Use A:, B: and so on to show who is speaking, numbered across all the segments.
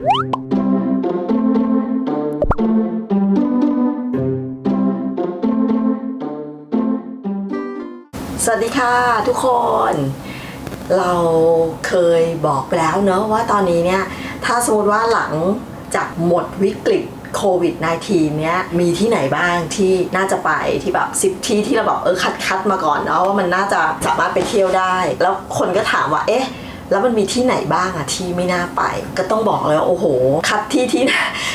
A: สวัสดีค่ะทุกคน เราเคยบอกไปแล้วเนอะว่าตอนนี้เนี่ย ถ้าสมมติว่าหลังจากหมดวิกฤตโควิด -19 เนี้ยมีที่ไหนบ้างที่น่าจะไปที่แบบสิบที่ที่เราบอกเออคัดคัดมาก่อนเนาะว่ามันน่าจะสามารถไปเที่ยวได้ แล้วคนก็ถามว่าเอ๊ะ แล้วมันมีที่ไหนบ้างอะที่ไม่น่าไป ก็ต้องบอกเลยว่าโอ้โห คัดที่ที่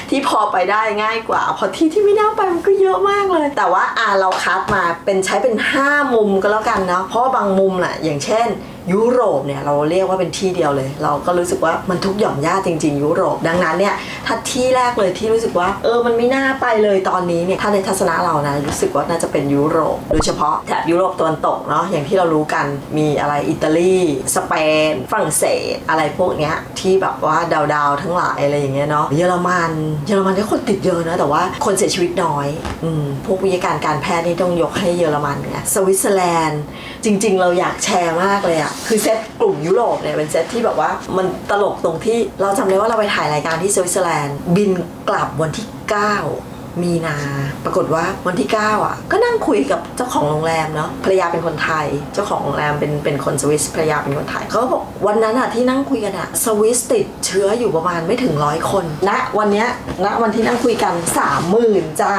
A: ที่พอไปได้ง่ายกว่า พอที่ที่ไม่น่าไปมันก็เยอะมากเลย แต่ว่าอ่าเราคัดมาเป็นใช้เป็น 5 มุมก็แล้วกันเนาะเพราะบางมุมแหละอย่างเช่น ยุโรปเนี่ยเราเรียกว่าเป็นที่เดียวเลย เราก็รู้สึกว่ามันทุกหย่อมย่าจริง ๆ ยุโรป ดังนั้นเนี่ยถ้าที่แรกเลยที่รู้สึกว่า เออมันไม่น่าไปเลยตอนนี้เนี่ยถ้าในทัศนะเรานะรู้สึกว่าน่าจะเป็นยุโรป โดยเฉพาะแถบยุโรปตะวันตกเนาะอย่างที่เรารู้กันมีอะไรอิตาลีสเปนฝรั่งเศส อะไรพวกเนี้ยที่แบบว่าดาวๆทั้งหลายอะไรอย่างเงี้ยเนาะเยอรมันเยอรมันที่คนติดเยอะนะแต่ว่าคนเสียชีวิตน้อยอืมพวกวิทยาการการแพทย์นี่ต้องยกให้เยอรมันเนี่ยสวิตเซอร์แลนด์ จริง ๆ เราอยากแชร์มากเลยอะคือเซตกลุ่มยุโรปเนี่ยเป็นเซตที่แบบว่ามันตลกตรงที่เราจำได้ว่าเราไปถ่ายรายการที่สวิตเซอร์แลนด์บินกลับวันที่ 9มีนา ปรากฏว่าวันที่ 9 อะ ก็นั่งคุยกับเจ้าของโรงแรมเนาะ ภรรยาเป็นคนไทย เจ้าของโรงแรมเป็นเป็นคนสวิส ภรรยาเป็นคนไทย เขาก็บอกวันนั้นอะที่นั่งคุยกันอะ สวิสติดเชื้ออยู่ประมาณไม่ถึงร้อยคนณวันเนี้ยณวันที่นั่งคุยกันสามหมื่นจ้า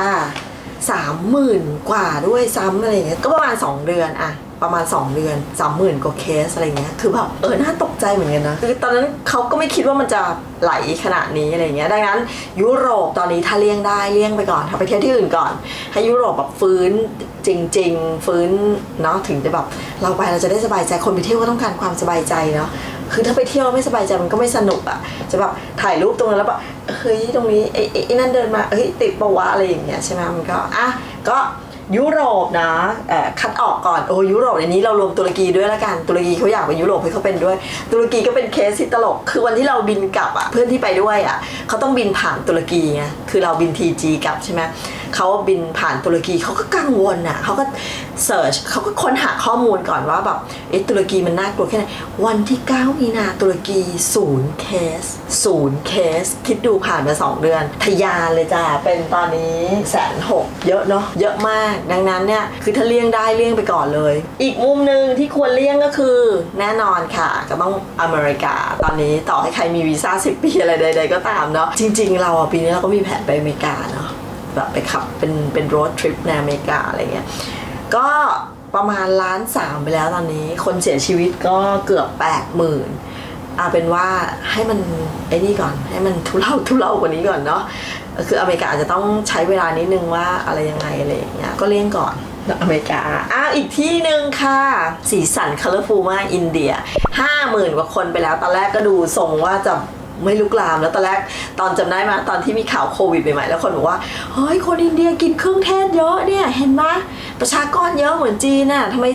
A: สามหมื่นกว่าด้วยซ้ำอะไรเงี้ย ก็ประมาณ 2 เดือนอะ ประมาณ 2 เดือนสามหมื่นกว่าเคสอะไรเงี้ยคือแบบเออน่าตกใจเหมือนกันนะคือตอนนั้นเขาก็ไม่คิดว่ามันจะไหลขนาดนี้อะไรเงี้ยดังนั้น ยุโรปตอนนี้ถ้าเลี่ยงได้เลี่ยงไปก่อนถ้าไปเที่ยวที่อื่นก่อน ให้ยุโรปแบบฟื้นจริง ๆ ฟื้นเนาะถึงจะแบบเราไปเราจะได้สบายใจคนไปเที่ยวก็ต้องการความสบายใจเนาะคือถ้าไปเที่ยวไม่สบายใจมันก็ไม่สนุกอะจะแบบถ่ายรูปตรงนั้นแล้วแบบเฮ้ยตรงนี้ไอ้ไอ้นั่นเดินมาเฮ้ยติดปะวะอะไรอย่างเงี้ยใช่ไหมมันก็อะก็ ยุโรปนะคัดออกก่อนโอ้ยุโรปในนี้เรารวมตุรกีด้วยละกันตุรกีเขาอยากไปยุโรปให้เขาเป็นด้วย ตุรกีก็เป็นเคสที่ตลก คือวันที่เราบินกลับอะเพื่อนที่ไปด้วยอะเขาต้องบินผ่านตุรกีไงคือเราบินทีจีกลับใช่ไหมเขาบินผ่านตุรกีเขาก็กังวลอะเขาก็เสิร์ชเขาก็ค้นหาข้อมูลก่อนว่าแบบเอ๊ะตุรกีมันน่ากลัวแค่ไหนวันที่ 9 มีนาตุรกีศูนย์เคสศูนย์เคส คิดดูผ่านมา 2 เดือนทะยานเลยจ้าเป็นตอนนี้แสนหกเยอะเนาะเยอะมากดังนั้นเนี่ยคือถ้าเลี่ยงได้เลี่ยงไปก่อนเลย อีกมุมหนึ่งที่ควรเลี่ยงก็คือแน่นอนค่ะก็ต้องอเมริกา ตอนนี้ต่อให้ใครมีวีซ่า10 ปีอะไรใดๆก็ตามเนาะจริง ๆ เราปีนี้เราก็มีแผนไปอเมริกาเนาะ แบบไปขับเป็นเป็นรถทริปในอเมริกาอะไรเงี้ยก็ประมาณล้านสามไปแล้วตอนนี้คนเสียชีวิตก็เกือบแปดหมื่นเอาเป็นว่าให้มันไอ้นี่ก่อน ให้มันทุเลาทุเลากว่านี้ก่อนเนาะคืออเมริกาอาจจะต้องใช้เวลานิดนึงว่าอะไรยังไงอะไรอย่างเงี้ยก็เลี่ยงก่อนอเมริกาอ้าวอีกที่หนึ่งค่ะ สีสันคัลเลอร์ฟูมากอินเดียห้าหมื่นกว่าคนไปแล้ว ตอนแรกก็ดูทรงว่าจะ ไม่ลุกลามแล้วตอนแรกตอนจำได้มาตอนที่มีข่าวโควิดใหม่ๆแล้วคนบอกว่าเฮ้ยคนอินเดียกินเครื่องเทศเยอะเนี่ยเห็นไหมประชากรเยอะเหมือนจีนน่ะทำไม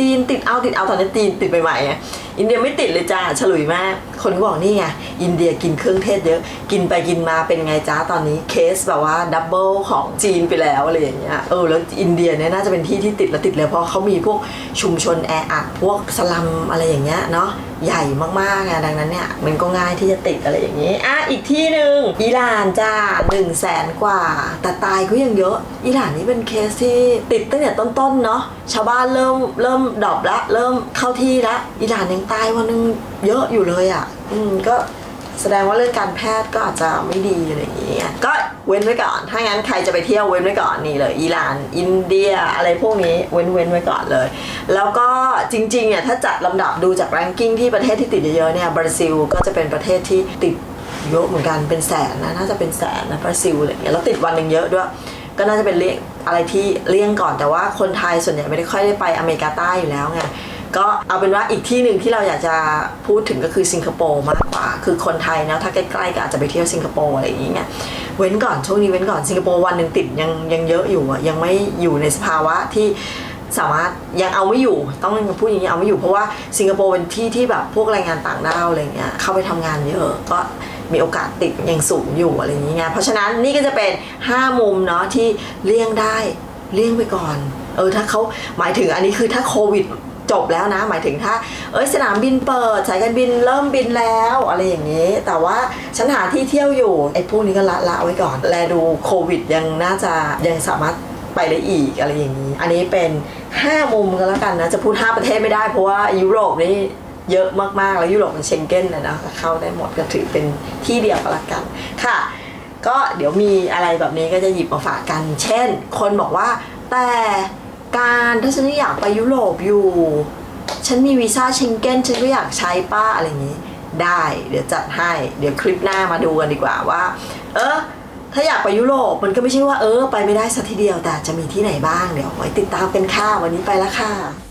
A: จีนติดเอาติดเอาตอนนี้จีนติดใหม่ๆอะอินเดียไม่ติดเลยจ้าฉลุยมาก คนก็บอกนี่ไงอินเดียกินเครื่องเทศเยอะ กินไปกินมาเป็นไงจ้าตอนนี้เคสแบบว่าดับเบิลของจีนไปแล้วอะไรอย่างเงี้ยเออแล้วอินเดียเนี่ยน่าจะเป็นที่ที่ติดแล้วติดเลยเพราะเขามีพวกชุมชนแออัดพวกสลัมอะไรอย่างเงี้ยเนาะใหญ่มากๆไงดังนั้นเนี่ยมันก็ง่ายที่จะติดอะไรอย่างนี้อะอีกที่หนึ่งอิหร่านจ้า1นึ่งแสนกว่า แต่ตายก็ยังเยอะ อิหร่านนี่เป็นเคสที่ติดตั้งแต่ต้นๆเนาะชาวบ้านเริ่มเริ่มดรอปละเริ่มเข้าที่ละอิหร่านยังตายวันหนึง เยอะอยู่เลยอะ อืมก็แสดงว่าเรื่องการแพทย์ก็อาจจะไม่ดีอะไรอย่างเงี้ย ก็เว้นไว้ก่อน ถ้างั้นใครจะไปเที่ยวเว้นไว้ก่อนนี่เลย อิหร่าน อินเดีย อะไรพวกนี้เว้นเว้นไว้ก่อนเลย แล้วก็จริงๆเนี่ยถ้าจัดลำดับดูจากแรงกิ้งที่ประเทศที่ติดเยอะๆเนี่ยบราซิลก็จะเป็นประเทศที่ติดเยอะเหมือนกันเป็นแสนนะน่าจะเป็นแสนนะบราซิลอะไรอย่างเงี้ยแล้วติดวันหนึ่งเยอะด้วย ก็น่าจะเป็นเลี่ยงอะไรที่เลี่ยงก่อนแต่ว่าคนไทยส่วนใหญ่ไม่ได้ค่อยได้ไปอเมริกาใต้อยู่แล้วไง ก็เอาเป็นว่าอีกที่หนึ่งที่เราอยากจะพูดถึงก็คือสิงคโปร์มากกว่า คือคนไทยนะถ้าใกล้ๆก็อาจจะไปเที่ยวสิงคโปร์อะไรอย่างเงี้ยเว้นก่อนช่วงนี้เว้นก่อนสิงคโปร์วันหนึ่งติดยังยังเยอะอยู่อะยังไม่อยู่ในสภาวะที่สามารถยังเอาไม่อยู่ต้องพูดอย่างนี้เอาไม่อยู่เพราะว่าสิงคโปร์เป็นที่ที่แบบพวกแรงงานต่างด้าวอะไรเงี้ยเข้าไปทำงานเยอะก็มีโอกาสติดยังสูงอยู่อะไรอย่างเงี้ยเพราะฉะนั้นนี่ก็จะเป็น 5 มุมเนาะที่เลี่ยงได้เลี่ยงไปก่อนเออถ้าเขาหมายถึงอันนี้คือถ้าโควิด จบแล้วนะ หมายถึงถ้า เอ้ยสนามบินเปิดสายการบินเริ่มบินแล้วอะไรอย่างนี้ แต่ว่าฉันหาที่เที่ยวอยู่ไอ้พวกนี้ก็ละละไว้ก่อน แลดูโควิดยังน่าจะยังสามารถไปได้อีกอะไรอย่างนี้ อันนี้เป็น 5 มุมก็แล้วกันนะ จะพูด 5 ประเทศไม่ได้เพราะว่ายุโรปนี่เยอะมากๆ แล้วยุโรปเป็นเชงเก้นนะนะเข้าได้หมดก็ถือเป็นที่เดียวก็แล้วกันค่ะ ก็เดี๋ยวมีอะไรแบบนี้ก็จะหยิบมาฝากกัน เช่น คนบอกว่าแต่ การถ้าฉันอยากไปยุโรปอยู่ ฉันมีวีซ่าเชงเก้นฉันก็อยากใช้ป้าอะไรอย่างนี้ ได้เดี๋ยวจัดให้ เดี๋ยวคลิปหน้ามาดูกันดีกว่าว่า เออถ้าอยากไปยุโรปมันก็ไม่ใช่ว่าเออ ไปไม่ได้สักทีเดียวแต่จะมีที่ไหนบ้างเดี๋ยวไว้ติดตามกันค่ะวันนี้ไปแล้วค่ะ